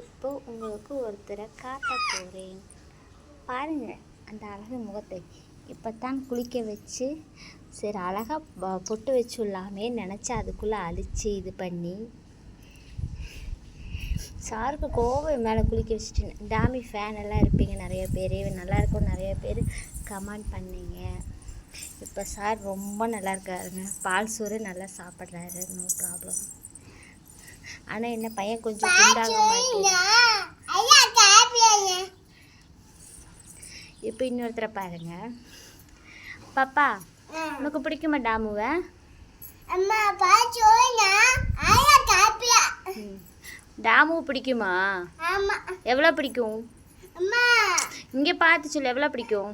இப்போ உங்களுக்கு ஒருத்தரை காட்ட போகிறேன் பாருங்கள் அந்த அழகு முகத்தை. இப்போ தான் குளிக்க வச்சு சரி அழகாக பொட்டு வச்சுடலாமே நினச்சி அதுக்குள்ளே அழிச்சு இது பண்ணி சாருக்கு கோவம் மேலே குளிக்க வச்சுட்டு டாமி ஃபேன் எல்லாம் இருப்பீங்க நிறைய பேர். நல்லாயிருக்கும் நிறைய பேர் கமெண்ட் பண்ணீங்க. இப்போ சார் ரொம்ப நல்லா இருக்காருங்க. பால் சோறு நல்லா சாப்பிட்றாரு நோ ப்ராப்ளம் ஆனால் என்ன பையன் கொஞ்சம் குண்டாக மாட்டேங்குது இப்போ இன்னொருத்தரை பாருங்க. பாப்பா உனக்கு பிடிக்குமா டாமுவை. டாமு பிடிக்குமா? எவ்வளோ பிடிக்கும்? அம்மா. இங்கே பார்த்து சொல்லு எவ்வளோ பிடிக்கும்?